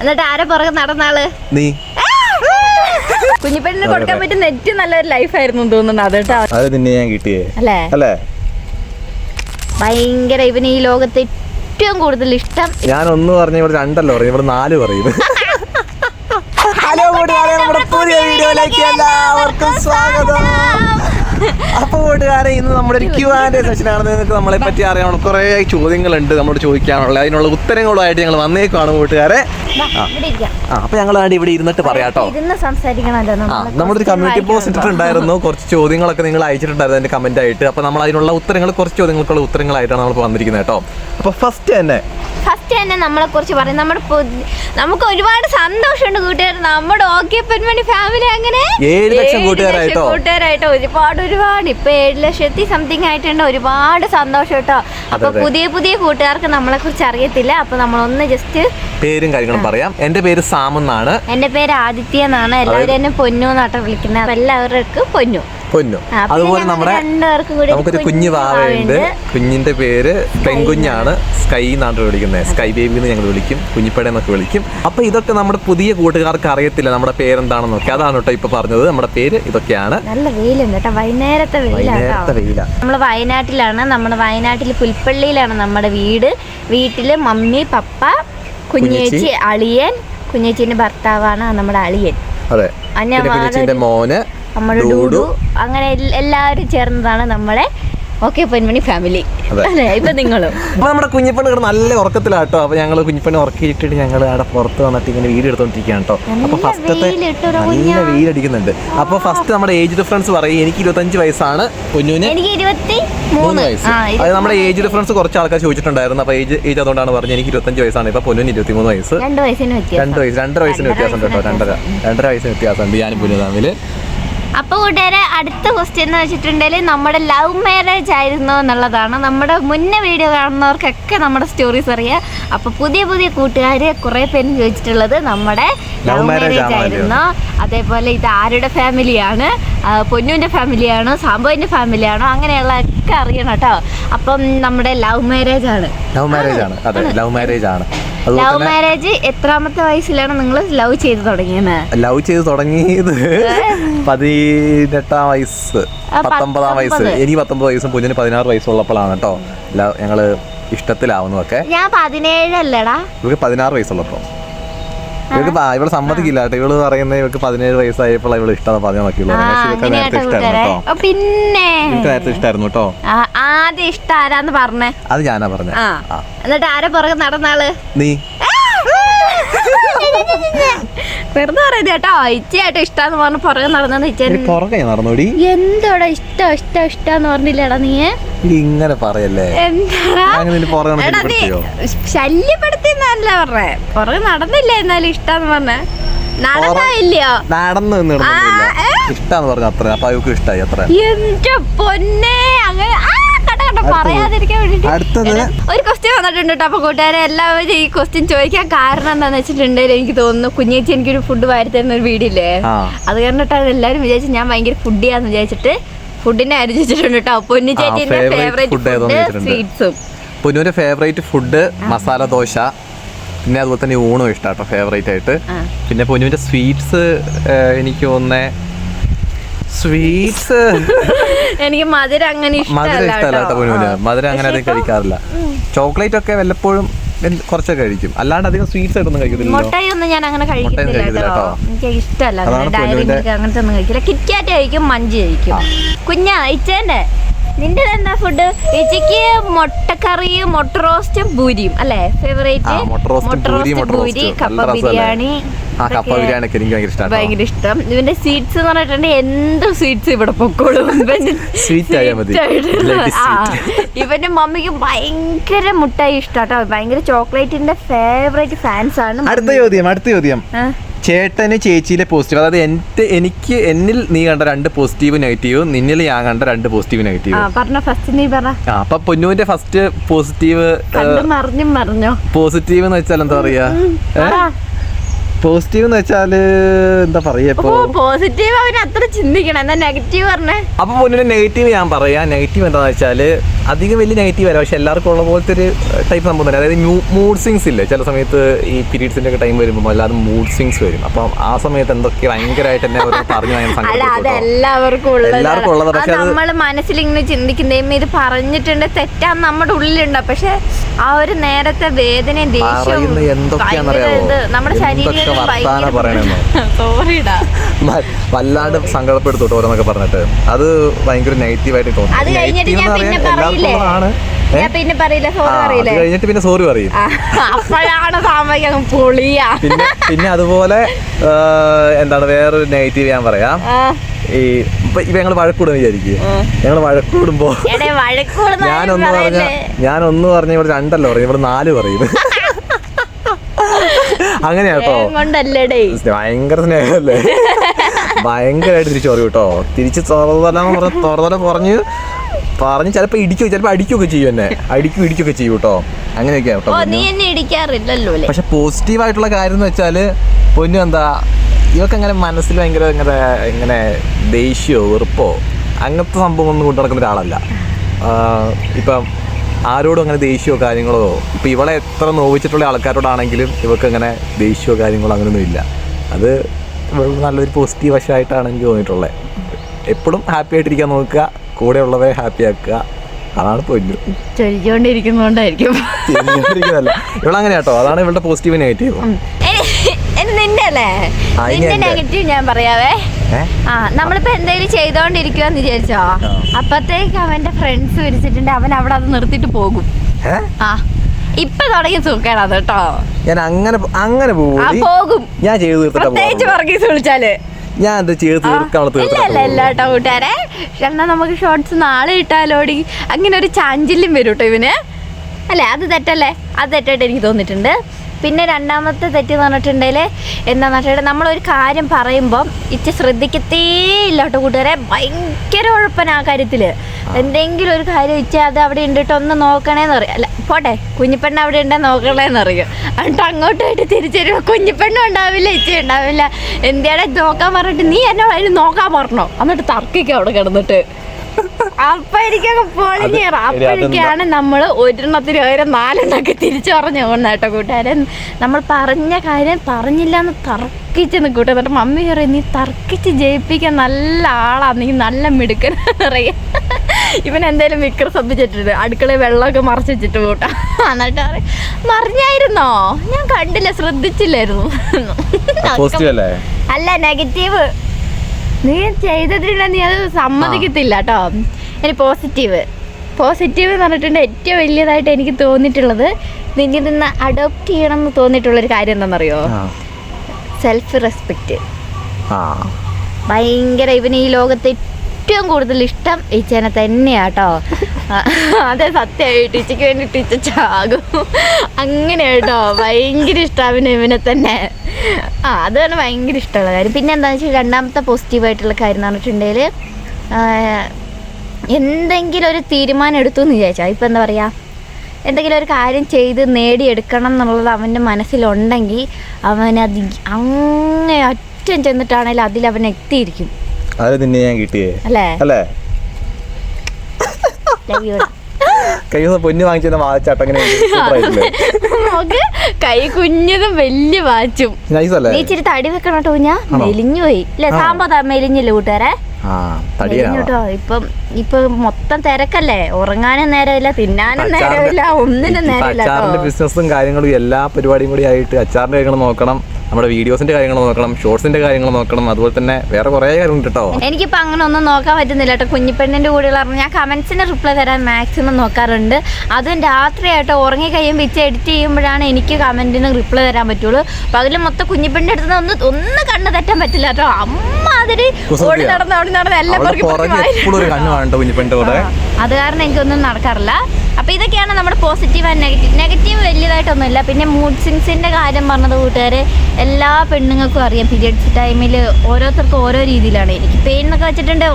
എന്നിട്ട് ആരെ പുറകെ നടന്നാൾ? നീ. കുഞ്ഞിപ്പെണ്ണിന് കൊടുക്കാൻ പറ്റുന്ന ഏറ്റവും നല്ലൊരു ലൈഫായിരുന്നു തോന്നുന്നു അത് കേട്ടോ. അത് നിന്നെ ഞാൻ കിട്ടിയേ. അല്ലേ? അല്ലേ? ഭയങ്കര ഇവന് ഈ ലോകത്ത് ഏറ്റവും കൂടുതൽ ഇഷ്ടം. ഞാൻ ഒന്ന് പറഞ്ഞു ഇവിടെ രണ്ടല്ലോ പറയും ഇവിടെ നാല് പറയും. ഹലോ കൂട്ടുകാരെ നമ്മുടെ പുതിയ വീഡിയോയിലേക്ക് എല്ലാവർക്കും സ്വാഗതം. അപ്പൊ കൂട്ടുകാരെ ഇന്ന് നമ്മുടെ ഒരു ക്യൂ ആൻഡ് സെഷൻ ആണ് നിങ്ങൾക്ക് നമ്മളെ പറ്റി അറിയാനുള്ള കുറെ ചോദ്യങ്ങളുണ്ട് നമ്മളോട് ചോദിക്കാനുള്ള അതിനുള്ള ഉത്തരങ്ങളുമായിട്ട് ഞങ്ങൾ വന്നേക്കാണ് കൂട്ടുകാരെ. ആ. അപ്പൊ ഞങ്ങൾ ആണ്ട് ഇവിടെ ഇരുന്നിട്ട് പറയാട്ടോ നമ്മളൊരു കമ്മ്യൂണിറ്റി പോസ്റ്റ്. ഇട്ടിട്ടുണ്ടായിരുന്നു. കുറച്ച് ചോദ്യങ്ങളൊക്കെ നിങ്ങൾ അയച്ചിട്ടുണ്ടായിരുന്നു എന്റെ കമന്റ് ആയിട്ട്. അപ്പൊ നമ്മൾ അതിനുള്ള ഉത്തരങ്ങൾ കുറച്ച് ചോദ്യങ്ങൾക്കുള്ള ഉത്തരങ്ങളായിട്ടാണ് നമ്മൾ വന്നിരിക്കുന്നത് കേട്ടോ. അപ്പൊ ഫസ്റ്റ് തന്നെ ഫസ്റ്റ് തന്നെ നമ്മളെ കുറിച്ച് പറയും. നമ്മുടെ നമുക്ക് ഒരുപാട് സന്തോഷമുണ്ട് കൂട്ടുകാർ. നമ്മുടെ ഓക്കെ പെൺമണി ഫാമിലി അങ്ങനെ ഏഴ് ലക്ഷം കൂട്ടുകാരായിട്ടോ? കൂട്ടുകാരായിട്ടോ ഒരുപാട് ഒരുപാട്. ഇപ്പൊ ഏഴ് ലക്ഷത്തി സംതിങ് ആയിട്ടുണ്ട്. ഒരുപാട് സന്തോഷം കേട്ടോ. അപ്പൊ പുതിയ പുതിയ കൂട്ടുകാർക്ക് നമ്മളെ കുറിച്ച് അറിയത്തില്ല. അപ്പൊ നമ്മളൊന്ന് ജസ്റ്റ് പേരും കാര്യങ്ങളും പറയാം. എന്റെ പേര് സാം എന്നാണ്. എന്റെ പേര് ആദിത്യ എന്നാണ്. എല്ലാവരും എന്നെ പൊന്നു എന്നാട്ടോ വിളിക്കുന്നത്. എല്ലാവർക്കും പൊന്നു. പൊന്നു. അതുപോലെ നമ്മുടെ നമുക്കൊരു കുഞ്ഞു വാവയുണ്ട്. കുഞ്ഞിന്റെ പേര് പെങ്കുഞ്ഞാണ് സ്കൈ എന്നാണ് വിളിക്കുന്നത്. സ്കൈ ബേബി എന്ന് ഞങ്ങൾ വിളിക്കും. കുഞ്ഞിപ്പട എന്നൊക്കെ വിളിക്കും. അപ്പൊ ഇതൊക്കെ നമ്മുടെ പുതിയ കൂട്ടുകാർക്ക് അറിയത്തില്ല. നമ്മുടെ പേരെന്താണെന്നൊക്കെ. അതാണ് കേട്ടോ ഇപ്പൊ പറഞ്ഞത്. നമ്മുടെ പേര് ഇതൊക്കെയാണ്. നല്ല വെയിലുണ്ട് കേട്ടോ. വൈകുന്നേരത്തെ വെയിലാണ് നമ്മൾ വയനാട്ടിലാണ്. നമ്മുടെ വയനാട്ടിൽ പുൽപ്പള്ളിയിലാണ് നമ്മുടെ വീട്. വീട്ടിൽ മമ്മി പപ്പ കുഞ്ഞേച്ചി. അളിയൻ. കുഞ്ഞേച്ചിന്റെ ഭർത്താവാണ് നമ്മുടെ അളിയൻ. അതെ. കുഞ്ഞിച്ചിന്റെ മോന് അങ്ങനെ എല്ലാവരും ചേർന്നതാണ് നമ്മളെ ഓക്കെ പൊന്മണി ഫാമിലി. അല്ലേ ഇപ്പൊ നിങ്ങളും? അപ്പൊ നമ്മുടെ കുഞ്ഞിപ്പണ് കിടന്ന് നല്ല ഉറക്കത്തിലാട്ടോ. അപ്പൊ ഞങ്ങൾ കുഞ്ഞിപ്പണ്ണെ ഉറക്കിയിട്ടിട്ട് ഞങ്ങൾ അവിടെ പുറത്ത് വന്നിട്ട് ഇങ്ങനെ വീട് എടുത്തോണ്ടിരിക്കുകയാണ് കേട്ടോ അപ്പൊ ഫസ്റ്റത്തെ നല്ല. വെയിലടിക്കുന്നുണ്ട്. അപ്പൊ ഫസ്റ്റ് നമ്മുടെ ഏജ് ഡിഫറൻസ് പറയും എനിക്ക് ഇരുപത്തഞ്ച് വയസ്സാണ്. മൂന്ന് വയസ്സ്. ആ, അത് നമ്മുടെ ഏജ് ഡിഫറൻസ് കുറച്ച് ആൾക്കാർ ചോദിച്ചിട്ടുണ്ടായിരുന്നു. അപ്പൊ ഏജ് ഏജ് അതുകൊണ്ടാണ് പറഞ്ഞത് എനിക്ക് ഇരുപത്തഞ്ച് വയസ്സാണ്. ഇപ്പൊ പൊന്നിന് ഇരുപത്തിമൂന്ന് വയസ്സ്. രണ്ട് വയസ്സിന് വ്യത്യാസം. രണ്ട് വയസ്സ് രണ്ടര വയസ്സിന് വ്യത്യാസം കേട്ടോ രണ്ടര. രണ്ടര വയസ്സിന് വ്യത്യാസമുണ്ട് ഞാനും പൊന്നു തമ്മിൽ അപ്പൊ കൂട്ടുകാരെ അടുത്ത ക്വസ്റ്റ്യൻ എന്ന് വെച്ചിട്ടുണ്ടെങ്കിൽ നമ്മുടെ ലവ് മാരേജ് ആയിരുന്നു എന്നുള്ളതാണ്. നമ്മുടെ മുന്നേ വീഡിയോ കാണുന്നവർക്കൊക്കെ നമ്മുടെ സ്റ്റോറീസ് അറിയാം. അപ്പൊ പുതിയ പുതിയ കൂട്ടുകാര് കുറെ പേര് ചോദിച്ചിട്ടുള്ളത് നമ്മുടെ ലവ് മാരേജ് ആയിരുന്നു. അതേപോലെ ഇത് ആരുടെ ഫാമിലിയാണ് പൊന്നുവിന്റെ ഫാമിലിയാണോ സാമ്പുവിന്റെ ഫാമിലിയാണോ അങ്ങനെയുള്ള ഒക്കെ അറിയണം കേട്ടോ. അപ്പം നമ്മുടെ ലവ് മാരേജ് ആണ്. ലവ് മാരേജ് ആണ്. അതെ ലവ് മാരേജ് ആണ്. ലവ് മാരേജ് എത്രാമത്തെ വയസ്സിലാണ് നിങ്ങൾ ലവ് ചെയ്ത് തുടങ്ങിയത്? ലവ് ചെയ്ത് തുടങ്ങിയത് പതിനെട്ടാം വയസ്സ് പത്തൊമ്പതാം വയസ്സ്. ഇനി എനിക്ക് പത്തൊമ്പത് വയസ്സും കുഞ്ഞിന് പതിനാറ് വയസ്സുള്ളപ്പോഴാണ് കേട്ടോ. ഞങ്ങൾ ഇഷ്ടത്തിലാവുന്നതൊക്കെ. ഞാൻ പതിനേഴല്ലടാ. ഇവർക്ക് പതിനാറ് വയസ്സുള്ളപ്പോ. ഇവർക്ക് ഇവൾ സമ്മതിക്കില്ല കേട്ടോ. ഇവൾ പറയുന്നത് ഇവർക്ക് പതിനേഴ് വയസ്സായപ്പോൾ ഇവൾ ഇഷ്ടം പറഞ്ഞു നോക്കിയുള്ളൂ ഇവർക്ക് നേരത്തെ ഇഷ്ടമായിരുന്നു കേട്ടോ. പിന്നെ. ഇവർക്ക് നേരത്തെ ഇഷ്ടമായിരുന്നു കേട്ടോ. ആദ്യം ഇഷ്ടം ആരാന്ന് പറഞ്ഞേ. അത് ഞാനാ പറഞ്ഞേ. എന്നിട്ട് ആരെ പുറകെ നടന്നാൾ? നീ. വെറുതെ പറയുന്നത് കേട്ടോ ഇച്ചയായിട്ട് ഇഷ്ടാന്ന് പറഞ്ഞ പുറകെ നടന്നെന്ന് പുറകെ നടന്നോടി. എന്തോടാ ഇഷ്ടം ഇഷ്ടം ഇഷ്ടാന്ന് പറഞ്ഞില്ലടാ നീ? ഇങ്ങനെ പറയല്ലേ? എന്താടാ? നീ ശല്യപ്പെടുത്തിയോ? ശല്യപ്പെടുത്തിന്നല്ല പറഞ്ഞേ. പുറകെ നടന്നില്ല എന്നാലും ഇഷ്ടാന്ന് പറഞ്ഞേ. നടന്നില്ലയോ നടന്നു? ഇഷ്ടാന്ന് പറഞ്ഞു അത്ര. അപ്പൊ അവർക്ക് ഇഷ്ടായി അത്ര. എന്റെ പൊന്നെ അങ്ങനെ അടുത്തത്. ഒരു ക്വസ്റ്റ്യൻ വന്നിട്ടുണ്ട് കേട്ടോ അപ്പൊ കൂട്ടുകാരെ എല്ലാവരും ഈ ക്വസ്റ്റ്യൻ ചോദിക്കാൻ കാരണം എന്താന്ന് വെച്ചിട്ടുണ്ടെങ്കിൽ എനിക്ക് തോന്നുന്നു കുഞ്ഞേച്ചി എനിക്കൊരു ഫുഡ് വാരി തരുന്ന ഒരു വീടില്ലേ അത് കാരണട്ടാണ് എല്ലാവരും വിചാരിച്ചു ഞാൻ ഭയങ്കര ഫുഡിയാന്ന് വിചാരിച്ചിട്ട് ഫുഡിനെ അരിച്ചിട്ടുണ്ട് കേട്ടോ പൊന്നു ചേച്ചിന്റെ ഫേവറേറ്റ് ഫുഡ്. സ്വീറ്റ്സും പൊന്നുവിന്റെ ഫേവറേറ്റ് ഫുഡ് മസാല ദോശ പിന്നെ അതുപോലെ തന്നെ ഊണും ഇഷ്ടം ഫേവറേറ്റ് ആയിട്ട്. പിന്നെ പൊന്നുവിന്റെ സ്വീറ്റ്സ് എനിക്ക് തോന്നുന്നേ സ്വീറ്റ്സ് എനിക്ക് മധുരം അങ്ങനെ മധുരം ഇഷ്ടമല്ല മധുരം അങ്ങനെ അധികം കഴിക്കാറില്ല. ചോക്ലേറ്റ് ഒക്കെ വല്ലപ്പോഴും കുറച്ചൊക്കെ കഴിക്കും. അല്ലാണ്ട് അധികം സ്വീറ്റ്സ് ആയിട്ടൊന്നും കഴിക്കില്ല മുട്ടായി ഒന്നും ഞാൻ അങ്ങനെ കഴിക്കത്തില്ല കേട്ടോ. എനിക്ക് ഇഷ്ടമല്ല. ഡയറി മിൽക്ക് അങ്ങനത്തെ ഒന്നും കഴിക്കില്ല. കിറ്റ്കാറ്റ് കഴിക്കും മഞ്ച് കഴിക്കും. കുഞ്ഞാ ഇച്ചേന്റെ? നിന്റെ എന്താ ഫുഡ് ഇച്ചയ്ക്ക് മുട്ടക്കറിയും മുട്ട റോസ്റ്റും പൂരിയും അല്ലേ? ഫേവറേറ്റ് മുട്ട റോസ്റ്റ് പൂരി. കപ്പ ബിരിയാണി. ആ കപ്പ ബിരിയാണി ഒക്കെ എനിക്ക് ഭയങ്കര ഇഷ്ടമാണ് ഭയങ്കര ഇഷ്ടം. ഇവന്റെ സ്വീറ്റ്സ് എന്ന് പറഞ്ഞിട്ടുണ്ടെങ്കിൽ എന്ത് സ്വീറ്റ്സ് ഇവിടെ പൊക്കോളും. സ്വീറ്റ് ആയാൽ മതി. ഇവന്റെ മമ്മിക്ക് ഭയങ്കര മുട്ടായി ഇഷ്ടാട്ടോ. ഭയങ്കര ചോക്ലേറ്റിന്റെ ഫേവറേറ്റ് ഫാൻസ് ആണ് അടുത്ത ചോദ്യം അടുത്ത ചോദ്യം. ചേട്ടന് ചേച്ചിയിലെ പോസിറ്റീവ് അതായത് എന്റെ എനിക്ക് എന്നിൽ നീ കണ്ട രണ്ട് പോസിറ്റീവ് നെഗറ്റീവ് നിന്നിൽ ഞാൻ കണ്ട രണ്ട് പോസിറ്റീവ് നെഗറ്റീവ് ആ അപ്പൊ പൊന്നുവിന്റെ ഫസ്റ്റ് പോസിറ്റീവ് പോസിറ്റീവ് എന്ന് വെച്ചാൽ എന്താ പറയാ? പറ. പോസിറ്റീവ് എന്ന് വെച്ചാൽ എന്താ പറയാ ഇപ്പൊ? പോസിറ്റീവ് അവന് അത്ര ചിന്തിക്കണം. എന്നാ നെഗറ്റീവ് പറഞ്ഞേ? അപ്പൊ പൊന്നിന് നെഗറ്റീവ് ഞാൻ പറയാം. നെഗറ്റീവ് എന്താന്ന് വെച്ചാൽ അധികം വലിയ നെഗറ്റീവ് അല്ല. പക്ഷെ എല്ലാവർക്കും ഉള്ള പോലത്തെ ഒരു ടൈപ്പ് സംഭവം തന്നെ. അതായത് മൂഡ് സിങ്സ് ഇല്ലേ? ചില സമയത്ത് ഈ പീരീഡ്സിന്റെ ഒക്കെ ടൈം വരുമ്പോൾ അല്ലാതെ മൂഡ് സിങ്സ് വരും. അപ്പം ആ സമയത്ത് എന്തൊക്കെ ഭയങ്കരമായിട്ട് എന്നെ പറഞ്ഞു എല്ലാവർക്കും ഉള്ളതാ, പക്ഷെ നമ്മൾ മനസ്സിൽ ഇങ്ങനെ ചിന്തിക്കുന്നതും ഇത് പറഞ്ഞിട്ടുണ്ട്. തെറ്റാന്ന് നമ്മുടെ ഉള്ളിലുണ്ട്. പക്ഷെ ആ ഒരു നേരത്തെ വേദനയും ദേഷ്യവും നമ്മുടെ എന്തൊക്കെയാണെന്നറിയാവോ? എന്തൊക്കെ വർത്താനം പറയണെന്നോ? സോറിടാ വല്ലാണ്ട് സങ്കടപ്പെടുത്തോട്ടോ ഓരോന്നൊക്കെ പറഞ്ഞിട്ട്. അത് ഭയങ്കര നെഗറ്റീവായിട്ട് തോന്നുന്നു ഞാൻ എന്ന് പിന്നെ പറയാൻ പറയില്ലേ എല്ലാവർക്കും ഉള്ളതാണ്. ഏ? ഞാൻ പിന്നെ പറയില്ല സോറി പറയില്ലേ? കഴിഞ്ഞിട്ട് പിന്നെ സോറി പറയും. അപ്പോഴാണ് സാമ്പത്തികം പൊളിയാ. പിന്നെ പിന്നെ അതുപോലെ എന്താണ് വേറൊരു നെഗറ്റീവ് ഞാൻ പറയാം. ഈ ഇപ്പൊ ഞങ്ങൾ ഞങ്ങൾ വഴക്കൂടും വിചാരിക്കും. ഞങ്ങൾ വഴക്കൂടുമ്പോ ഞാനൊന്ന് പറഞ്ഞ ഞാനൊന്ന് പറഞ്ഞ ഇവിടെ രണ്ടല്ല പറയും ഇവിടെ നാല് പറയും. അങ്ങനെയാ കേട്ടോ കൊണ്ടല്ലേടേ. ഭയങ്കര സ്നേഹമല്ലേ ഭയങ്കരമായിട്ട് തിരിച്ചു പറയൂ കേട്ടോ തിരിച്ച് തുറതല പറഞ്ഞ് തുറതല പറഞ്ഞ് പറഞ്ഞ് ചിലപ്പോ ഇടിക്കും ചിലപ്പോ അടിക്കുകയൊക്കെ ചെയ്യും എന്നെ. അടിക്കും ഇടിക്കുകയൊക്കെ ചെയ്യും കേട്ടോ അങ്ങനെയൊക്കെയാ കേട്ടോ പക്ഷെ പോസിറ്റീവ് ആയിട്ടുള്ള കാര്യം എന്ന് വെച്ചാൽ പൊന്നു എന്താ ഇവക്ക് അങ്ങനെ മനസ്സിൽ ഭയങ്കര ഇങ്ങനെ ഇങ്ങനെ ദേഷ്യമോ വെറുപ്പോ അങ്ങനത്തെ സംഭവം ഒന്നും കൊണ്ടു നടക്കുന്ന ഒരാളല്ല. ഇപ്പം ആരോടും അങ്ങനെ ദേഷ്യമോ കാര്യങ്ങളോ ഇപ്പോൾ ഇവളെ എത്ര നോവിച്ചിട്ടുള്ള ആൾക്കാരോടാണെങ്കിലും ഇവൾക്ക് അങ്ങനെ ദേഷ്യമോ കാര്യങ്ങളോ അങ്ങനെയൊന്നും ഇല്ല. അത് നല്ലൊരു പോസിറ്റീവ് വശമായിട്ടാണ് എനിക്ക് തോന്നിയിട്ടുള്ളത്. എപ്പോഴും ഹാപ്പി ആയിട്ടിരിക്കാൻ നോക്കുക കൂടെ ഉള്ളവരെ ഹാപ്പി ആക്കുക. അതാണ് പൊന്നു ചൊരിച്ചോണ്ടിരിക്കുന്നോണ്ടായിരിക്കും ഇരിക്കുന്നതല്ല ഇവളങ്ങനെ കേട്ടോ അതാണ് ഇവളുടെ പോസിറ്റീവ് നെഗറ്റീവ്. അല്ലേ? നിന്റെ നെഗറ്റീവ് ഞാൻ പറയാവേ. ആ നമ്മളിപ്പോ എന്തെങ്കിലും ചെയ്തോണ്ടിരിക്കുവാന്ന് വിചാരിച്ചോ. അപ്പത്തേക്ക് അവന്റെ ഫ്രണ്ട്സ് വിളിച്ചിട്ടുണ്ട്. അവൻ അവിടെ അത് നിർത്തിട്ട് പോകും. ആ. ഇപ്പൊ തുടങ്ങി സുഖാണ് അത് കേട്ടോ. ഞാൻ അങ്ങനെ അങ്ങനെ പോകും. ഞാൻ ചെയ്ത് പ്രത്യേകിച്ച്. വർഗീസ് വിളിച്ചാൽ. ഞാൻ ചെയ്ത് കൂട്ടുകാരെ. എന്നാ നമുക്ക് ഷോർട്സ് നാളെ ഇട്ടാലോടി അങ്ങനെ ഒരു ചാഞ്ചല്യം വരും കേട്ടോ ഇവന്? അല്ലേ? അത് തെറ്റല്ലേ? അത് തെറ്റായിട്ട് എനിക്ക് തോന്നിയിട്ടുണ്ട്. പിന്നെ രണ്ടാമത്തെ തെറ്റ് എന്ന് പറഞ്ഞിട്ടുണ്ടെങ്കിൽ എന്താണെന്ന് വെച്ചിട്ടുണ്ടെങ്കിൽ നമ്മളൊരു കാര്യം പറയുമ്പം ഇച്ചിരി ശ്രദ്ധിക്കത്തേ ഇല്ല കേട്ടോ കൂട്ടുകാരെ. ഭയങ്കര ഉഴപ്പന ആ കാര്യത്തിൽ എന്തെങ്കിലും ഒരു കാര്യം ഇച്ച അത് അവിടെ ഉണ്ടിട്ട് ഒന്ന് നോക്കണേന്ന് പറയും. അല്ല പോട്ടെ കുഞ്ഞിപ്പെണ്ണ അവിടെ ഉണ്ടേ നോക്കണേന്ന് അറിയും എന്നിട്ട് അങ്ങോട്ടായിട്ട് തിരിച്ചുവരുമ്പോൾ തിരിച്ചു കുഞ്ഞിപ്പെണ്ണും ഉണ്ടാവില്ല ഇച്ച ഉണ്ടാവില്ല. എന്തിയാടെ നോക്കാൻ പറഞ്ഞിട്ട് നീ എന്നോട് അതിന് നോക്കാൻ പറഞ്ഞോ? എന്നിട്ട് തർക്കിക്കും അവിടെ കിടന്നിട്ട്. അപ്പൊ എനിക്കൊക്കെ പൊളിഞ്ഞേറ അത് ശരി, അപ്പോഴൊക്കെയാണ് നമ്മൾ ഒരെണ്ണത്തിന് പകരം നാലെണ്ണൊക്കെ തിരിച്ചു പറഞ്ഞു പോകുന്ന കേട്ടോ കൂട്ടുകാരൻ നമ്മൾ പറഞ്ഞ കാര്യം പറഞ്ഞില്ല എന്ന് തർക്കിച്ച് നിൽക്കൂട്ടെ എന്നിട്ട് മമ്മി പറയും നീ തർക്കിച്ച് ജയിപ്പിക്കാൻ നല്ല ആളാ. നീ നല്ല മിടുക്കൻ. പറയാ. ഇവൻ എന്തേലും വിക്ര സബ്ബിച്ചിട്ടുണ്ട് അടുക്കളയിൽ വെള്ളമൊക്കെ മറച്ച് വെച്ചിട്ട് കൂട്ടാ എന്നിട്ട് പറയും മറിഞ്ഞായിരുന്നോ? ഞാൻ കണ്ടില്ല ശ്രദ്ധിച്ചില്ലായിരുന്നു. അല്ല? നെഗറ്റീവ് നീ ചെയ്തിട്ടില്ല നീ അത് സമ്മതിക്കത്തില്ല കേട്ടോ ഇനി പോസിറ്റീവ് പോസിറ്റീവ് എന്ന് പറഞ്ഞിട്ടുണ്ട് ഏറ്റവും വലിയതായിട്ട് എനിക്ക് തോന്നിയിട്ടുള്ളത് നിന്നിൽ നിന്ന് അഡോപ്റ്റ് ചെയ്യണം എന്ന് തോന്നിയിട്ടുള്ളൊരു കാര്യം എന്താണെന്നറിയോ. സെൽഫ് റെസ്പെക്റ്റ് ഭയങ്കര ഇവന് ഈ ലോകത്ത് ഏറ്റവും കൂടുതൽ ഇഷ്ടം ഈച്ചേനെ തന്നെയാട്ടോ അതെ സത്യമായിട്ട് ടീച്ചയ്ക്ക് വേണ്ടി ടീച്ചാകും അങ്ങനെ കേട്ടോ ഭയങ്കര ഇഷ്ടം അവന് ഇവനെ തന്നെ. ആ അതാണ് ഭയങ്കര ഇഷ്ടമുള്ള കാര്യം. പിന്നെ എന്താണെന്ന് വെച്ചാൽ രണ്ടാമത്തെ പോസിറ്റീവായിട്ടുള്ള കാര്യം എന്ന് പറഞ്ഞിട്ടുണ്ടെങ്കിൽ എന്തെങ്കിലും ഒരു തീരുമാനം എടുത്തു എന്ന് വിചാരിച്ചാൽ ഇപ്പം എന്താ പറയുക എന്തെങ്കിലും ഒരു കാര്യം ചെയ്ത് നേടിയെടുക്കണം എന്നുള്ളത് അവന്റെ മനസ്സിലുണ്ടെങ്കിൽ അവനത് അങ്ങേ അറ്റം ചെന്നിട്ടാണെങ്കിൽ അതിൽ അവൻ എത്തിയിരിക്കും. അത് നിന്നെ ഞാൻ കിട്ടിയേ. അല്ലേ? അല്ലേ? Love പൊന്നു വാങ്ങിച്ച വാച്ചട്ടങ്ങനെ കൈ കുഞ്ഞതും വലിയ വാച്ചും. നീ ഇച്ചിരി തടി വെക്കണം കേട്ടോ ഞാൻ? മെലിഞ്ഞു പോയി. ഇല്ല സാമ്പാ മെലിഞ്ഞില്ല കൂട്ടുകാരെ? ഇപ്പം ഇപ്പൊ മൊത്തം തിരക്കല്ലേ. ഉറങ്ങാനും നേരമില്ല തിന്നാനും നേരമില്ല ഒന്നിനും നേരമില്ല ബിസിനസ്സും കാര്യങ്ങളും എല്ലാ പരിപാടിയും കൂടി ആയിട്ട് അച്ചാറിന്റെ കാര്യങ്ങൾ നോക്കണം. നമ്മുടെ വീഡിയോസിന്റെ കാര്യങ്ങൾ നോക്കണം ഷോർട്സിന്റെ കാര്യങ്ങൾ നോക്കണം അതുപോലെ തന്നെ വേറെ കുറേ കാര്യങ്ങളുണ്ട് കേട്ടോ. എനിക്കിപ്പോ അങ്ങനെ ഒന്നും നോക്കാൻ പറ്റുന്നില്ല കേട്ടോ. കുഞ്ഞിപ്പെണ്ണിന്റെ കൂടെ പറഞ്ഞ ഞാൻ കമന്റ്സിന്റെ റിപ്ലൈ തരാൻ മാക്സിമം നോക്കാറുണ്ട്. അതും രാത്രിയായിട്ട് ഉറങ്ങി കഴിയുമ്പോൾ ഇച്ച എഡിറ്റ് ചെയ്യുമ്പോഴാണ് എനിക്ക് കമന്റിന് റിപ്ലൈ തരാൻ പറ്റുള്ളൂ. പകൽ മൊത്തം കുഞ്ഞിപ്പെണ്ണിന്റെ അടുത്ത് ഒന്ന് ഒന്ന് കണ്ണ് തെറ്റാൻ പറ്റില്ല കേട്ടോ. അമ്മ അതിന് കുസൃതിയാ. ഓടി നടന്ന് ഓടി നടന്ന് എല്ലാം അത് കാരണം എനിക്കൊന്നും നടക്കാറില്ല. അപ്പൊ ഇതൊക്കെയാണ് നമ്മുടെ പോസിറ്റീവ് ആൻഡ് നെഗറ്റീവ് നെഗറ്റീവ് വലിയതായിട്ടൊന്നുമില്ല. പിന്നെ മൂഡ് സിങ്സിന്റെ കാര്യം പറഞ്ഞത് കൂട്ടുകാർ എല്ലാ പെണ്ണുങ്ങൾക്കും അറിയാം. പീരിയഡ്സ് ടൈമിൽ ഓരോരുത്തർക്കും ഓരോ രീതിയിലാണ്. എനിക്ക് പെയിൻ എന്നൊക്കെ വെച്ചിട്ടുണ്ട്.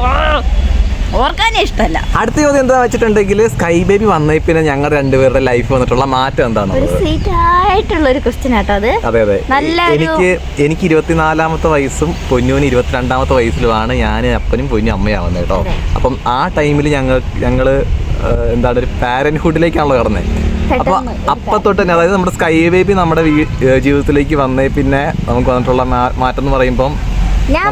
ഓർക്കാനേ ഇഷ്ടമല്ല. അടുത്ത ചോദ്യം എന്താ വെച്ചിട്ടുണ്ടെങ്കിൽ സ്കൈ ബേബി വന്നേ പിന്നെ ഞങ്ങൾ രണ്ടുപേരുടെ ലൈഫ് വന്നിട്ടുള്ള മാറ്റം ഒരു എന്താണെന്നുള്ളത് സ്വീറ്റ് ആയിട്ടുള്ള ഒരു ക്വസ്റ്റ്യൻ ആട്ടോ അത്. അതെ അതെ. നല്ല എനിക്ക് എനിക്ക് ഇരുപത്തിനാലാമത്തെ വയസ്സും പൊന്നൂന് ഇരുപത്തിരണ്ടാമത്തെ വയസ്സിലുമാണ് ഞാൻ അപ്പനും പൊന്നും അമ്മയാവുന്നത് കേട്ടോ. അപ്പം ആ ടൈമിൽ ഞങ്ങൾ ഞങ്ങൾ ഏഹ്, എന്താണ് ഒരു പാരൻഹുഡിലേക്കാണല്ലോ കടന്നത് അപ്പൊ അപ്പൊ തൊട്ട് തന്നെ അതായത് നമ്മുടെ സ്കൈ ബേബി നമ്മുടെ ജീവിതത്തിലേക്ക് വന്നേ പിന്നെ നമുക്ക് വന്നിട്ടുള്ള മാറ്റം എന്ന് പറയുമ്പം ഞാൻ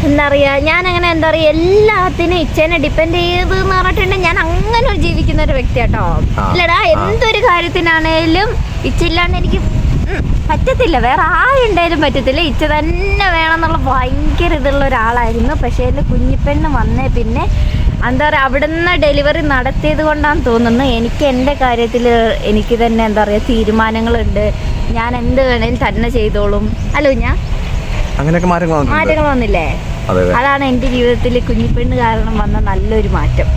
എന്താ പറയാ ഞാൻ അങ്ങനെ എന്താ പറയാ എല്ലാത്തിനും ഇച്ഛനെ ഡിപ്പെൻഡ് ചെയ്ത് എന്ന് പറഞ്ഞിട്ടുണ്ടെങ്കിൽ ഞാൻ അങ്ങനെ ഒരു ജീവിക്കുന്ന ഒരു വ്യക്തിയാട്ടോ. ഇല്ലടാ. എന്തൊരു കാര്യത്തിനാണേലും ഇച്ചില്ലാണ്ട് എനിക്ക് പറ്റത്തില്ല. വേറെ ആരുണ്ടായാലും പറ്റത്തില്ല. ഇച്ച തന്നെ വേണമെന്നുള്ള ഭയങ്കര ഇതുള്ള ഒരാളായിരുന്നു. പക്ഷേ എന്റെ കുഞ്ഞിപ്പെണ്ണ് വന്നേ പിന്നെ എന്താ പറയുക അവിടുന്ന് ഡെലിവറി നടത്തിയത് കൊണ്ടാണ് തോന്നുന്നത് എനിക്ക് എന്റെ കാര്യത്തിൽ എനിക്ക് തന്നെ എന്താ പറയുക തീരുമാനങ്ങളുണ്ട്. ഞാൻ എന്ത് വേണേലും തന്നെ ചെയ്തോളും. അല്ലോ ഞാൻ? അങ്ങനെയൊക്കെ മാറ്റങ്ങൾ വന്നില്ലേ? അതെ അതെ. അതാണ് എന്റെ ജീവിതത്തിൽ കുഞ്ഞിപ്പെണ്ണ് കാരണം വന്ന നല്ലൊരു മാറ്റം.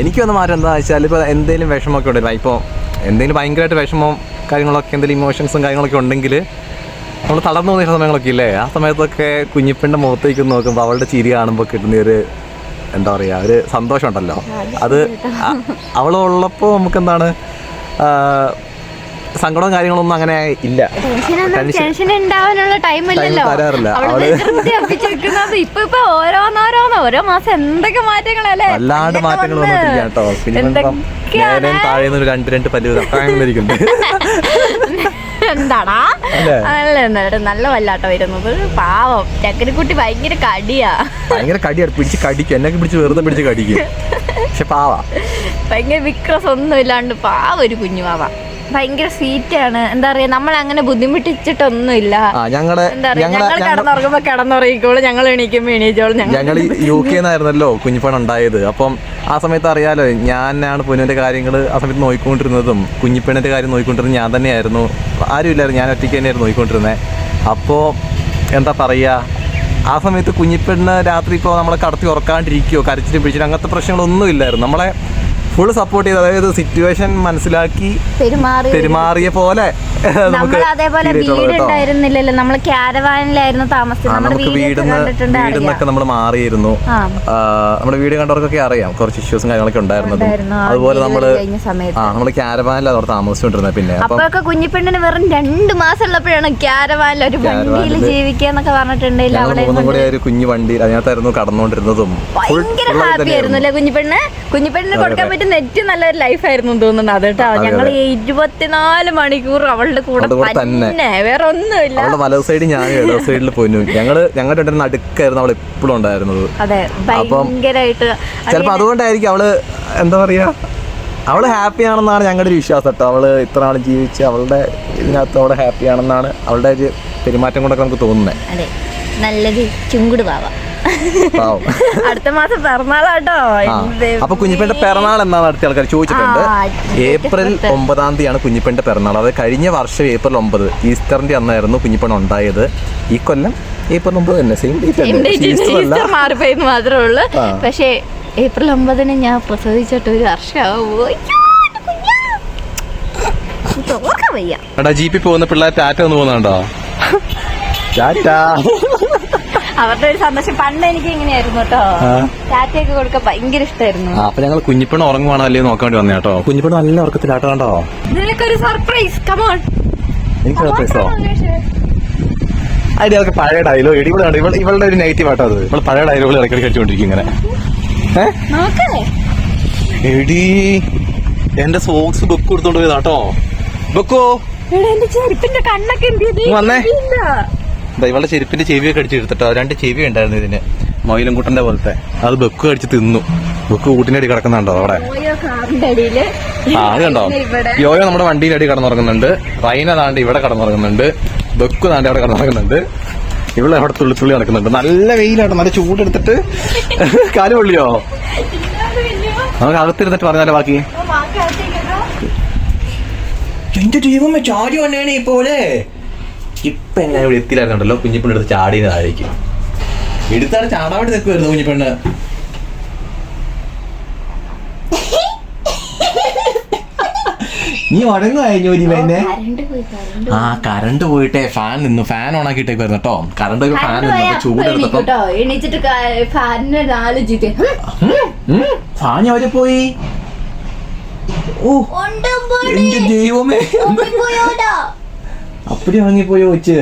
എനിക്ക് വന്ന മാറ്റം എന്താ വെച്ചാൽ ഇപ്പോൾ എന്തെങ്കിലും വിഷമമൊക്കെ ഉണ്ടല്ലോ ഇപ്പോൾ എന്തെങ്കിലും ഭയങ്കരമായിട്ട് വിഷമം കാര്യങ്ങളൊക്കെ എന്തെങ്കിലും ഇമോഷൻസും കാര്യങ്ങളൊക്കെ ഉണ്ടെങ്കിൽ നമ്മൾ തളർന്നു പോകുന്ന സമയങ്ങളൊക്കെ ഇല്ലേ? ആ സമയത്തൊക്കെ കുഞ്ഞിപ്പെണ്ണിന്റെ മുഖത്തേക്ക് നോക്കുമ്പോൾ അവളുടെ ചിരി കാണുമ്പോൾ കിട്ടുന്ന ഒരു എന്താ പറയുക ഒരു സന്തോഷമുണ്ടല്ലോ. അത് അവൾ ഉള്ളപ്പോൾ നമുക്ക് എന്താണ് സങ്കടവും കാര്യങ്ങളൊന്നും അങ്ങനെ ഇല്ല. ടെൻഷൻ- ഉണ്ടാവാനുള്ള ടൈം ഇല്ലല്ലോ. ഓരോന്നോരോന്ന്. ഓരോ മാസം എന്തൊക്കെ മാറ്റങ്ങളല്ലേ? വല്ലാണ്ട് മാറ്റങ്ങൾ വന്ന് വന്നിട്ടില്ല കേട്ടോ പിന്നെ രണ്ട് രണ്ട് പല്ല് തട്ടാങ്ങിരിക്കുന്നുണ്ട് എന്താടാ അല്ലേ? എന്നിട്ട് നല്ല വല്ലാട്ട വരുന്നത്. പാവം. ചക്കരക്കുട്ടി ഭയങ്കര കടിയാ. ഭയങ്കര കടിയാണ് പിടിച്ച് കടിക്കും. എന്നെ പിടിച്ച് വെറുതെ പിടിച്ച് കടിക്കും. പക്ഷെ പാവാ. ഭയങ്കര വിക്രസ് ഒന്നും ഇല്ലാണ്ട് പാവ ഒരു കുഞ്ഞുമാവ ഭയങ്കര സ്വീറ്റാണ് എന്താ പറയാ നമ്മൾ അങ്ങനെ ബുദ്ധിമുട്ടിച്ചിട്ടൊന്നുമില്ല ഞങ്ങളുടെ പറയാ ഞങ്ങൾ കിടന്നുറങ്ങുമ്പോ കിടന്നുറങ്ങിക്കോളും ഞങ്ങൾ എണീക്കുമ്പോ എണീച്ചോളും ഞങ്ങൾ യു കെ നിന്നായിരുന്നല്ലോ കുഞ്ഞിപ്പണം ഉണ്ടായത് അപ്പം ആ സമയത്ത് അറിയാലോ ഞാനാണ് പൊന്നുവിന്റെ കാര്യങ്ങൾ ആ സമയത്ത് നോക്കിക്കൊണ്ടിരുന്നതും കുഞ്ഞിപ്പെണ്ണിന്റെ കാര്യം നോക്കിക്കൊണ്ടിരുന്നത് ഞാൻ തന്നെയായിരുന്നു. ആരും ഇല്ലായിരുന്നു ഞാൻ ഒറ്റയ്ക്ക് തന്നെയായിരുന്നു നോക്കിക്കൊണ്ടിരുന്നത് അപ്പോ എന്താ പറയുക ആ സമയത്ത് കുഞ്ഞിപ്പെണ്ണ് രാത്രി ഇപ്പോൾ നമ്മളെ കടത്തി ഉറക്കാണ്ടിരിക്കുകയോ കരച്ചിട്ട് പിടിച്ചിട്ട് അങ്ങനത്തെ പ്രശ്നങ്ങളൊന്നും ഇല്ലായിരുന്നു നമ്മളെ ഫുൾ സപ്പോർട്ട് ചെയ്ത് അതായത് സിറ്റുവേഷൻ മനസ്സിലാക്കി പെരുമാറി പെരുമാറിയ പോലെ നമ്മൾ അതേപോലെ വീട് ഉണ്ടായിരുന്നില്ലല്ലോ നമ്മൾ ക്യാരവാനിലായിരുന്നു താമസിച്ചത്. വീടിന്നൊക്കെ നമ്മൾ മാറിയിരുന്നു. നമ്മുടെ വീട് കണ്ടവർക്കൊക്കെ അറിയാം. കുറച്ച് ഇഷ്യൂസും കാര്യങ്ങളൊക്കെ ഉണ്ടായിരുന്നത് ഉണ്ടായിരുന്നു. അതുപോലെ നമ്മൾ. ആ നമ്മൾ ക്യാരവാനിലാണ് അവിടെ താമസിച്ചുകൊണ്ടിരുന്നത്. പിന്നെ അപ്പം അപ്പൊക്കെ കുഞ്ഞിപ്പെണ്ണിന് വെറും രണ്ട് മാസം ഉള്ളപ്പോഴാണ് ക്യാരവാനിൽ ഒരു വണ്ടിയിൽ ജീവിക്കുക എന്നൊക്കെ പറഞ്ഞിട്ടുണ്ടെങ്കിൽ മൂന്നും കൂടെ ഒരു കുഞ്ഞു വണ്ടി അതിനകത്തായിരുന്നു കടന്നുകൊണ്ടിരുന്നതും. ഭയങ്കര ഹാപ്പി ആയിരുന്നു അല്ലേ കുഞ്ഞിപ്പെണ്ണ്? കുഞ്ഞിപ്പെണ്ണിന് കൊടുക്കാൻ പറ്റുന്ന ഏറ്റവും നല്ലൊരു ലൈഫായിരുന്നു തോന്നുന്നത് അത് കേട്ടോ. ഞങ്ങൾ. ഇരുപത്തിനാല് മണിക്കൂർ അവളുടെ കൂടെ തന്നെ. വേറെ ഒന്നുമില്ല അവളുടെ വലത് സൈഡ് ഞാൻ ഇടത് സൈഡിൽ പോയി ഞങ്ങൾ ഞങ്ങളുടെ രണ്ടും നടുക്കായിരുന്നു അവൾ എപ്പോഴും ഉണ്ടായിരുന്നത്. അതെ ഭയങ്കരമായിട്ട് ചിലപ്പോ അതുകൊണ്ടായിരിക്കും അവൾ എന്താ പറയാ അവൾ ഹാപ്പി ആണെന്നാണ് ഞങ്ങളുടെ ഒരു വിശ്വാസം കേട്ടോ. അവൾ ഇത്ര നാൾ ജീവിച്ച് അവളുടെ ഇതിനകത്ത് അവൾ ഹാപ്പി ആണെന്നാണ് അവളുടെ ഒരു പെരുമാറ്റം കൊണ്ടൊക്കെ നമുക്ക് തോന്നുന്നത് അതെ നല്ലൊരു ചുങ്കുട് പാവം അടുത്ത മാസം പിറന്നാളാട്ടോ. അപ്പൊ കുഞ്ഞിപ്പന്റെ പിറന്നാൾ എന്നാണ് അടുത്ത ആൾക്കാർ ചോദിച്ചിട്ടുണ്ട്. ഏപ്രിൽ. ഒമ്പതാം തീയതിയാണ് കുഞ്ഞിപ്പന്റെ പിറന്നാൾ അത് കഴിഞ്ഞ വർഷം ഏപ്രിൽ ഒമ്പത് ഈസ്റ്ററിന്റെ അന്നായിരുന്നു കുഞ്ഞിപ്പെണ്ണ് ഉണ്ടായത്. ഈ കൊല്ലം ഏപ്രിൽ ഒമ്പത് തന്നെ സെയിം ഡേറ്റ് മാറിപ്പോയെന്ന് മാത്രമേ ഉള്ളൂ. പക്ഷേ ഏപ്രിൽ ഒമ്പതിന് ഞാൻ പ്രസവിച്ചിട്ട് ഒരു വർഷമാവോ. എടാ ജീപ്പിൽ പോകുന്ന പിള്ളേർ ടാറ്റ ഒന്ന് പോകുന്നുണ്ടോ? ടാറ്റ. അവരുടെ ഒരു സന്തോഷം. പണ്ട് എനിക്ക് ഇങ്ങനെയായിരുന്നു കേട്ടോ. ടാറ്റയൊക്കെ കൊടുക്കാൻ ഭയങ്കര ഇഷ്ടമായിരുന്നു അപ്പൊ ഞങ്ങൾ കുഞ്ഞിപ്പണ ഉറങ്ങുവാണോ അല്ലേ നോക്കാൻ വേണ്ടി വന്നേ കേട്ടോ. കുഞ്ഞിപ്പെണ്ണ് നല്ല ഉറക്കത്തിലാട്ടോ കണ്ടോ? നിനക്കൊരു സർപ്രൈസ് കമോൺ എനിക്ക് സർപ്രൈസോ അതിന്റെ അതൊക്കെ പഴയ ഡയലോഗ് എടി ഇവിടെ ഇവൾ ഇവളുടെ ഒരു നെഗറ്റീവ് ആട്ടോ അത്. ഇവൾ പഴയ ഡയലോഗുകൾ ഇടയ്ക്കിടയ്ക്ക് അടിച്ചുകൊണ്ടിരിക്കും ഇങ്ങനെ. എടി എന്റെ സോക്സ് ബുക്ക് കൊടുത്തോണ്ട് പോയതാട്ടോ ബുക്കോ. എടാ എന്റെ ചെരുപ്പിന്റെ കണ്ണൊക്കെ എന്ത് വന്നേ. ഇവളുടെ ചെരുപ്പിന്റെ ചെവിയൊക്കെ അടിച്ച് എടുത്തിട്ടോ. രണ്ട് ചെവി ഉണ്ടായിരുന്നു ഇതിന്. മൊയിലും കുട്ടന്റെ പോലത്തെ. അത് ബെക്ക് അടിച്ച് തിന്നു. ബെക്ക് കൂട്ടിന്റെ അടി കിടക്കുന്നുണ്ടോ അവിടെ? ആ അത് കണ്ടോ? യോയോ നമ്മുടെ വണ്ടിയുടെ അടി കടന്നുറങ്ങുന്നുണ്ട്. റൈന താണ്ട് ഇവിടെ കടന്നുറങ്ങുന്നുണ്ട്. ബെക്ക് താണ്ട് അവിടെ കടന്നുറങ്ങുന്നുണ്ട്. ഇവിടെ അവിടെ തുള്ളി തുള്ളി നടക്കുന്നുണ്ട്. നല്ല വെയിലാണ് നല്ല ചൂടെടുത്തിട്ട്. കാൽ പൊള്ളിയോ? നമുക്ക് അകത്തിരുന്നിട്ട് പറഞ്ഞാലോ ബാക്കി? എന്റെ ദൈവമേ ചാരി വന്നേണേ ഇപ്പോലെ ഇപ്പൊ എങ്ങനെ ഇവിടെ എത്തിയില്ലായിരുന്നുണ്ടല്ലോ കുഞ്ഞിപ്പെണ്ണ് എടുത്ത് ചാടിയത് താഴേക്ക്. എടുത്താണ് ചാടാൻ വേണ്ടി നിൽക്കുമായിരുന്നു കുഞ്ഞിപ്പെണ്ണ്. നീ ഉടങ്ങുമായിരുന്നു ഇനി പിന്നെ കറണ്ട് പോയി കറണ്ട് ആ കറണ്ട് പോയിട്ടേ ഫാൻ നിന്നു. ഫാൻ ഓൺ ആക്കിയിട്ടേക്കുവായിരുന്നു കേട്ടോ. കറണ്ട് ഫാൻ നിന്നു. പോയാ അപ്പൊ ചൂട് അപ്പൊ എടുത്തപ്പോ എണീക്കും കേട്ടോ എണീച്ചിട്ട് ക- ഫാനിന് നാല് ചീത്ത ഫാൻ അവർ പോയി? ഓ എന്റെ ദൈവമേ അപ്പടി വാങ്ങിപ്പോയോ വെച്ച്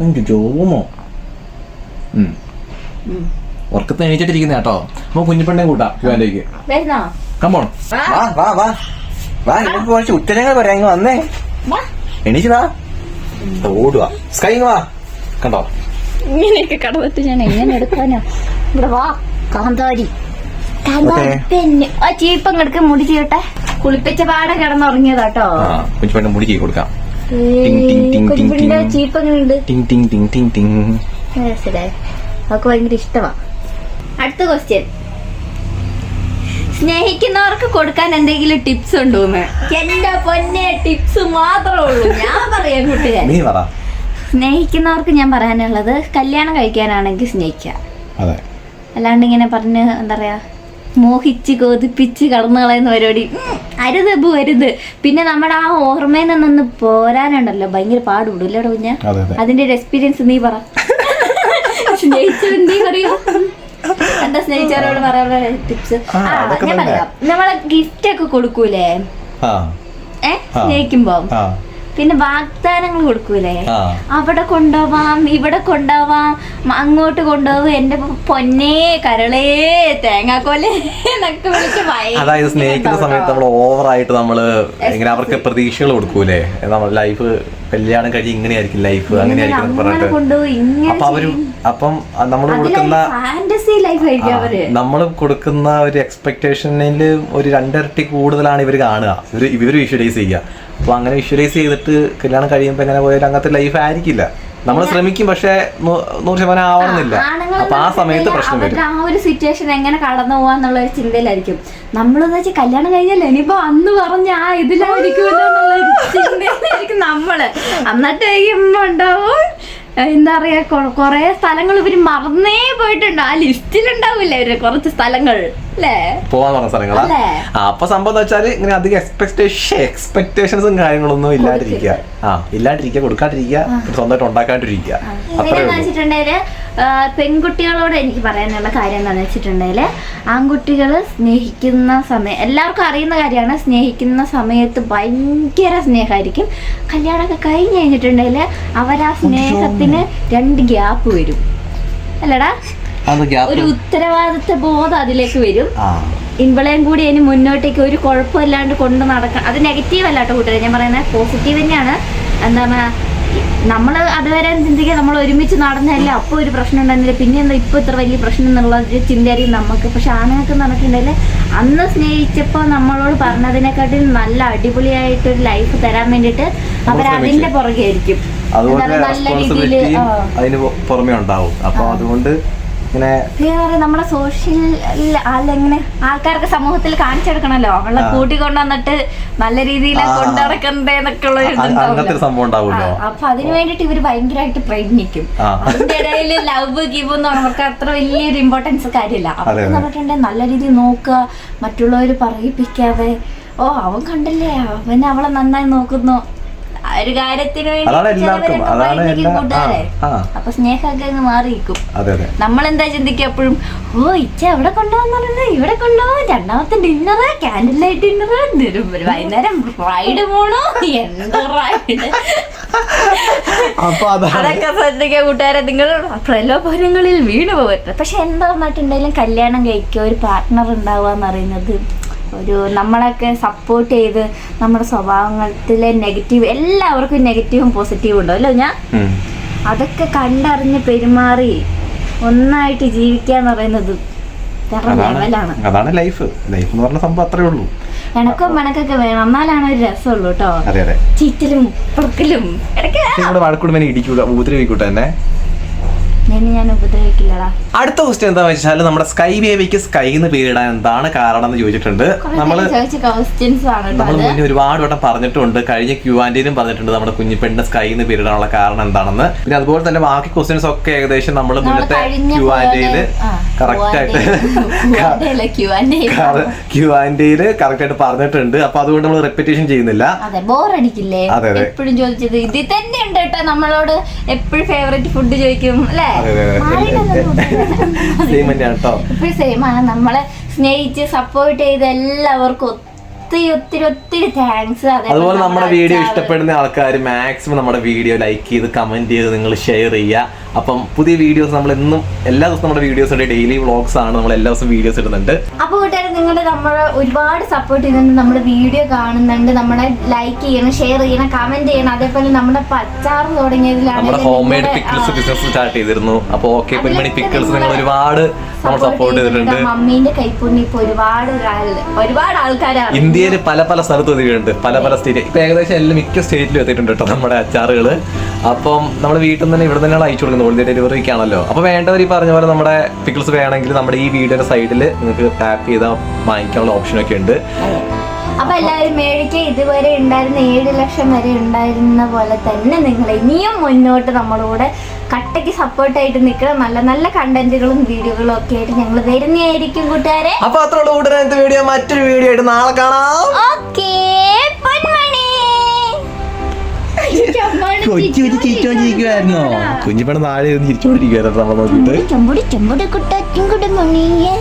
എന്റെ ജോമോ ഉം ഉറക്കത്ത് എണീറ്റിട്ടിരിക്കുന്ന കേട്ടോ അപ്പൊ കുഞ്ഞിപ്പെണ്ണെ കൂട്ടാം. ഇവാന്റെക്ക് വരുന്നോ കമോൺ വാ വാ. വാ വാ ഇവർക്ക് കുറച്ച് ഉത്തരങ്ങൾ പറയാം ഇങ്ങ് വന്നേ. വാ. എണീച്ച് വാ. ഓടുക സ്കൈ വാ. കണ്ടോ? ഇങ്ങനെയൊക്കെ കടന്നിട്ട് ഞാൻ എങ്ങനെ എടുക്കാനാ? ഇവിടെ വാ. കാന്താരി. കാന്താരി ഓക്കേ. പെണ്ണ് ആ ചീപ്പം കിടക്ക് മുടി ചെയ്യട്ടെ കുളിപ്പിച്ച പാടെ കിടന്നുറങ്ങിയതാട്ടോ. കേട്ടോ മുടി ചെയ്ത് കൊടുക്കാം. ഭയങ്കര ഇഷ്ടമാ. അടുത്ത ക്വസ്റ്റ്യൻ സ്നേഹിക്കുന്നവർക്ക് കൊടുക്കാൻ എന്തെങ്കിലും ടിപ്സ് ഉണ്ടോന്ന്? എന്റെ പൊന്നെ ടിപ്സ് മാത്രമേ ഉള്ളൂ. ഞാൻ പറയാൻ കുട്ടികൾ സ്നേഹിക്കുന്നവർക്ക് ഞാൻ പറയാനുള്ളത് കല്യാണം കഴിക്കാനാണെങ്കിൽ സ്നേഹിക്കാം അല്ലാണ്ട് ഇങ്ങനെ പറഞ്ഞ് എന്താ പറയാ മോഹിച്ച് കൊതിപ്പിച്ച് കടന്നു കളയുന്ന പരിപാടി അരുത് ബു അരുത്. പിന്നെ നമ്മുടെ ആ ഓർമ്മയിൽ നിന്നൊന്ന് പോരാനുണ്ടല്ലോ ഭയങ്കര പാടുപെടും അല്ലേ കുഞ്ഞ അതെ അതെ. അതിന്റെ ഒരു എക്സ്പീരിയൻസ് നീ പറ. നീ പറയൂ. എന്താ സ്നേഹിച്ചവരോട് പറയാനുള്ള ടിപ്സ് ആ, ഞാൻ പറയാം. നമ്മളെ ഗിഫ്റ്റ് ഒക്കെ കൊടുക്കൂലേ? ഏ. സ്നേഹിക്കുമ്പോ? പിന്നെ വാഗ്ദാനങ്ങൾ കൊടുക്കൂലേ? അവിടെ കൊണ്ടുപോവാം ഇവിടെ കൊണ്ടുപോവാം അങ്ങോട്ട് കൊണ്ടുപോകും എന്റെ പൊന്നേ കരളേ തേങ്ങാക്കോലേ എന്നൊക്കെ വിളിച്ച് അതായത് സ്നേഹിക്കുന്ന സമയത്ത് നമ്മൾ ഓവറായിട്ട് നമ്മൾ ഇങ്ങനെ അവർക്ക് പ്രതീക്ഷകൾ കൊടുക്കൂലേ? നമ്മൾ ലൈഫ് കല്യാണം കഴിഞ്ഞ് ഇങ്ങനെയായിരിക്കും ലൈഫ് അങ്ങനെയായിരിക്കും പറഞ്ഞിട്ട്. അപ്പൊ അവർ അപ്പം നമ്മൾ കൊടുക്കുന്ന നമ്മൾ കൊടുക്കുന്ന ഒരു എക്സ്പെക്ടേഷനിൽ ഒരു രണ്ടിരട്ടി കൂടുതലാണ് ഇവർ കാണുക. ഇവർ ഇവർ വിഷ്വലൈസ് ചെയ്യുക. അപ്പൊ അങ്ങനെ വിഷ്വലൈസ് ചെയ്തിട്ട് കല്യാണം കഴിയുമ്പോൾ എങ്ങനെ പോയാലും അങ്ങനത്തെ ലൈഫ് ആയിരിക്കില്ല. നമ്മൾ ശ്രമിക്കും പക്ഷേ നൂറ് ശതമാനം ആവണമെന്നില്ല. അപ്പൊ ആ സമയത്ത് പ്രശ്നം വരും. ആ ഒരു സിറ്റുവേഷൻ എങ്ങനെ കടന്നു പോവാന്നുള്ള ഒരു ചിന്തയിലായിരിക്കും. നമ്മളെന്ന് വെച്ചാൽ കല്യാണം കഴിഞ്ഞല്ലേ? ഇനിയിപ്പോ അന്ന് പറഞ്ഞ ആ ഇതിലായിരിക്കുമല്ലോ എന്നുള്ള ഒരു ചിന്തയിലായിരിക്കും നമ്മൾ. എന്നിട്ട് കഴിയുമ്പോ ഉണ്ടാവും എന്താ പറയുക കുറേ സ്ഥലങ്ങൾ ഇവർ മറന്നേ പോയിട്ടുണ്ട്. ആ ലിസ്റ്റിൽ ഉണ്ടാവില്ല ഇവർ കുറച്ച് സ്ഥലങ്ങൾ അല്ലേ? പോവാൻ പറഞ്ഞ സ്ഥലങ്ങളാ? അപ്പൊ സംഭവം എന്ന് വെച്ചാൽ ഇങ്ങനെ അധികം എക്സ്പെക്ടേഷൻ എക്സ്പെക്ടേഷൻസും കാര്യങ്ങളൊന്നും ഇല്ലാണ്ടിരിക്കുക ആ ഇല്ലാണ്ടിരിക്കുക കൊടുക്കാണ്ടിരിക്കുക സ്വന്തമായിട്ട് ഉണ്ടാക്കാണ്ടിരിക്കുക. അത്രേ ഉള്ളൂ. പെൺകുട്ടികളോട് എനിക്ക് പറയാനുള്ള കാര്യം എന്താണെന്ന് വെച്ചിട്ടുണ്ടെങ്കിൽ ആൺകുട്ടികൾ സ്നേഹിക്കുന്ന സമയം എല്ലാവർക്കും അറിയുന്ന കാര്യമാണ് സ്നേഹിക്കുന്ന സമയത്ത് ഭയങ്കര സ്നേഹമായിരിക്കും. കല്യാണമൊക്കെ കഴിഞ്ഞ് കഴിഞ്ഞിട്ടുണ്ടെങ്കിൽ അവർ ആ സ്നേഹത്തിന് രണ്ട് ഗ്യാപ്പ് വരും. അല്ലടാ? ഒരു ഉത്തരവാദിത്ത ബോധം അതിലേക്ക് വരും. ഇവളെയും കൂടി അതിന് മുന്നോട്ടേക്ക് ഒരു കുഴപ്പമില്ലാണ്ട് കൊണ്ട് നടക്കാം അത് നെഗറ്റീവ് അല്ലാട്ടോ കൂട്ടുകാരെ ഞാൻ പറയുന്നത് പോസിറ്റീവ് തന്നെയാണ്. എന്താണ് നമ്മൾ അതുവരെ ചിന്തിക്കുക നമ്മൾ ഒരുമിച്ച് നടന്നതല്ലേ അപ്പോൾ ഒരു പ്രശ്നം ഉണ്ടായിരുന്നില്ല. പിന്നെ എന്താ ഇപ്പോൾ ഇത്ര വലിയ പ്രശ്നം എന്നുള്ള ഒരു ചിന്തയായിരിക്കും നമുക്ക്. പക്ഷെ ആണുങ്ങൾക്ക് നടക്കുന്നുണ്ടെങ്കിൽ അന്ന് സ്നേഹിച്ചപ്പോൾ നമ്മളോട് പറഞ്ഞതിനെക്കാട്ടിൽ നല്ല അടിപൊളിയായിട്ടൊരു ലൈഫ് തരാൻ വേണ്ടിയിട്ട് അവർ അതിന്റെ പുറകെ ആയിരിക്കും. അതുപോലെ നല്ല രീതിയിൽ റെസ്പോൺസിബിലിറ്റിയും അതിന് പുറമെ ഉണ്ടാവും. അപ്പൊ അതുകൊണ്ട് ഇങ്ങനെ നമ്മളെ സോഷ്യൽ അല്ലെങ്കിൽ ആൾക്കാർക്ക് സമൂഹത്തിൽ കാണിച്ചെടുക്കണല്ലോ. അവളെ കൂട്ടി കൊണ്ടുവന്നിട്ട് നല്ല രീതിയിൽ കൊണ്ടിറക്കണ്ടേന്നൊക്കെ ഉള്ള അങ്ങനത്തെ സംഭവം ഉണ്ടാവുമല്ലോ. അപ്പൊ അതിന് വേണ്ടിട്ട് ഇവർ ഭയങ്കരമായിട്ട് പ്രയത്നിക്കും. അതിന്റെ ഇടയിൽ ലവ് ഗിവ് എന്ന് പറഞ്ഞവർക്ക് അത്ര വലിയൊരു ഇമ്പോർട്ടൻസ് കാര്യമില്ല. അപ്പൊ. പറഞ്ഞിട്ടുണ്ടെങ്കിൽ നല്ല രീതിയിൽ നോക്കുക മറ്റുള്ളവർ പറയിപ്പിക്കാതെ ഓ അവൻ കണ്ടില്ലേ? അവൻ അവളെ നന്നായി നോക്കുന്നു. ഒരു കാര്യത്തിന് വേണ്ടി കൂട്ടുകാരെ. അപ്പൊ സ്നേഹമൊക്കെ അങ്ങ് മാറിയിരിക്കും. നമ്മൾ എന്താ ചിന്തിക്കുക എപ്പോഴും? ഓ ഇച്ച എവിടെ കൊണ്ടുപോകുന്നുണ്ട് ഇവിടെ കൊണ്ടുപോകും രണ്ടാമത്തെ ഡിന്നറ് ക്യാൻഡിൽ ലൈറ്റ് ഡിന്നർ വൈകുന്നേരം റൈഡ് പോണോ? എന്ത് റൈഡ് അതൊക്കെ ശ്രദ്ധിക്കുക കൂട്ടുകാരെ. നിങ്ങൾ പ്രലോഭനങ്ങളിൽ വീണു പോകരുത് പക്ഷെ എന്താ പറഞ്ഞിട്ടുണ്ടെങ്കിലും കല്യാണം കഴിക്കുക ഒരു പാർട്ട്ണർ ഉണ്ടാവുക എന്ന് പറയുന്നത് ഒരു നമ്മളൊക്കെ സപ്പോർട്ട് ചെയ്ത് നമ്മുടെ സ്വഭാവത്തിലെ നെഗറ്റീവ് എല്ലാവർക്കും നെഗറ്റീവും പോസിറ്റീവും ഉണ്ടോ? അല്ലോ ഞാൻ അതൊക്കെ കണ്ടറിഞ്ഞ് പെരുമാറി ഒന്നായിട്ട് ജീവിക്കുക എന്ന് പറയുന്നത് അതാണ് ലൈഫ് ലൈഫ് എന്ന് പറഞ്ഞ സംഭവം അത്രേ ഉള്ളൂ. എനക്കും മണക്കൊക്കെ വേണം. എന്നാലാണ് ഒരു രസമുള്ളൂ കേട്ടോ. ചീറ്റലും പൊറുക്കലും ഇടയ്ക്ക് ഇവിടെ വഴക്കൂടുമ്പോ ഇടിക്കൂല ഉപദ്രവിക്കൂട്ടെ എന്നെ. നിന്നെ ഞാൻ ഉപദ്രവിക്കില്ലടാ. അടുത്ത ക്വസ്റ്റ്യൻ എന്താ വെച്ചാൽ നമ്മുടെ സ്കൈ ബേബിക്ക് സ്കൈ എന്ന് പേരിടാൻ എന്താണ് കാരണം എന്ന് ചോദിച്ചിട്ടുണ്ട്. നമ്മൾ ചോദിച്ച ക്വസ്റ്റ്യൻസ് ആണ് കേട്ടോ നമ്മൾ അത്. മുന്നേ ഒരുപാട് വട്ടം പറഞ്ഞിട്ടുണ്ട്. കഴിഞ്ഞ ക്യൂ ആൻഡിയിലും പറഞ്ഞിട്ടുണ്ട് നമ്മുടെ കുഞ്ഞിപ്പെണ്ണിന് സ്കൈ എന്ന് പേരിടാനുള്ള കാരണം എന്താണെന്ന്. പിന്നെ അതുപോലെ തന്നെ ബാക്കി ക്വസ്റ്റ്യൻസ് ഒക്കെ ഏകദേശം നമ്മൾ നമ്മൾ മുന്നത്തെ കഴിഞ്ഞ ക്യൂ ആൻഡിയിൽ കറക്റ്റ് ആയിട്ട്. ക്യൂ ആൻഡിയിൽ കറക്റ്റ് ആയിട്ട് പറഞ്ഞിട്ടുണ്ട്. അപ്പൊ അതുകൊണ്ട് നമ്മൾ റെപ്പിറ്റേഷൻ ചെയ്യുന്നില്ല. അതെ ബോറടിക്കില്ലേ അതെ, അതെ. എപ്പോഴും ചോദിച്ചത് ഇതിൽ തന്നെ ഉണ്ട് കേട്ടോ നമ്മളോട്. എപ്പോഴും ഫേവറേറ്റ് ഫുഡ് ചോദിക്കും. അല്ലേ? അതെ. സെയിം കേട്ടോ. എപ്പോഴും സെയിം ആണ്. നമ്മളെ സ്നേഹിച്ച് സപ്പോർട്ട് ചെയ്ത എല്ലാവർക്കും ഒത്തിരി ഒത്തിരി ഒത്തിരി താങ്ക്സ് അതുപോലെ നമ്മുടെ വീഡിയോ ഇഷ്ടപ്പെടുന്ന ആൾക്കാർ മാക്സിമം നമ്മുടെ വീഡിയോ ലൈക്ക് ചെയ്ത് കമന്റ് ചെയ്ത് നിങ്ങൾ ഷെയർ ചെയ്യുക. അപ്പം പുതിയ വീഡിയോസ് നമ്മൾ എന്നും എല്ലാ ദിവസവും നമ്മുടെ വീഡിയോസ് ഉണ്ട് ഡെയിലി വ്ളോഗ്സ് ആണ് നമ്മൾ എല്ലാ ദിവസവും വീഡിയോസ് ഇടുന്നുണ്ട്. അപ്പൊ കൂട്ടുകാർ നിങ്ങൾ നമ്മൾ ഒരുപാട് സപ്പോർട്ട് ചെയ്യുന്നുണ്ട്. നമ്മുടെ വീഡിയോ കാണുന്നുണ്ട്. നമ്മളെ ലൈക്ക് ചെയ്യണം ഷെയർ ചെയ്യണം കമന്റ് ചെയ്യണം. അതേപോലെ നമ്മുടെ പച്ചാറ് തുടങ്ങിയതിലാണ് നമ്മുടെ home made pickles business start ചെയ്തിരുന്നു. അപ്പോൾ ഓക്കെ പെൺമണി പിക്കിൾസ് നിങ്ങൾ ഒരുപാട് നമ്മൾ സപ്പോർട്ട് ചെയ്തിട്ടുണ്ട്. മമ്മീന്റെ കൈപ്പുണ്ണി ഇപ്പൊ ഒരുപാട് ഒരുപാട് ആൾക്കാരാണ് ഇന്ത്യയിൽ പല പല സ്ഥലത്ത് എത്തിയിട്ടുണ്ട് പല പല സ്റ്റേറ്റ് ഇപ്പൊ ഏകദേശം എല്ലാം മിക്ക സ്റ്റേറ്റിലും എത്തിയിട്ടുണ്ട് കേട്ടോ നമ്മുടെ അച്ചാറുകൾ അപ്പം നമ്മൾ വീട്ടിൽ നിന്ന് തന്നെ ഇവിടെ തന്നെയാണ് അയച്ചു കൊടുക്കുന്നത്. ഓൾറെഡി ഡെലിവറിക്ക് ആണല്ലോ. അപ്പോൾ വേണ്ടവർ ഈ പറഞ്ഞ പോലെ നമ്മുടെ പിക്കിൾസ് വേണമെങ്കിൽ നമ്മുടെ ഈ വീഡിയോയുടെ സൈഡിൽ നിങ്ങൾക്ക് ടാപ്പ് ചെയ്താൽ വാങ്ങിക്കാനുള്ള ഓപ്ഷനൊക്കെ ഉണ്ട്. അപ്പൊ എല്ലാവരും മേടിക്കുക ഇതുവരെ ഉണ്ടായിരുന്ന ഏഴ് ലക്ഷം വരെ ഉണ്ടായിരുന്ന പോലെ തന്നെ നിങ്ങൾ ഇനിയും മുന്നോട്ട് നമ്മളോട് കട്ടയ്ക്ക് സപ്പോർട്ടായിട്ട് നിൽക്കണം നല്ല നല്ല കണ്ടന്റുകളും വീഡിയോകളും ഒക്കെ ആയിട്ട് ഞങ്ങൾ വരുന്നതായിരിക്കും കൂട്ടുകാരെ. അപ്പൊ അത്രയുള്ള കൂട്ടുകാരത്തെ വീഡിയോ മറ്റൊരു വീഡിയോ ആയിട്ട് നാളെ കാണാം. ഓക്കേ കൊച്ചു കൊച്ചു ചിരിച്ചോണ്ടിരിക്കുവായിരുന്നോ കുഞ്ഞിപ്പണ താഴെ ഇരുന്ന് ചിരിച്ചോണ്ടിരിക്കുവായിരുന്നു നമ്മൾ നോക്കിയിട്ട് ചെമ്പുടി ചെമ്പുടി കുട്ട ചിങ്കുടി മണിയേ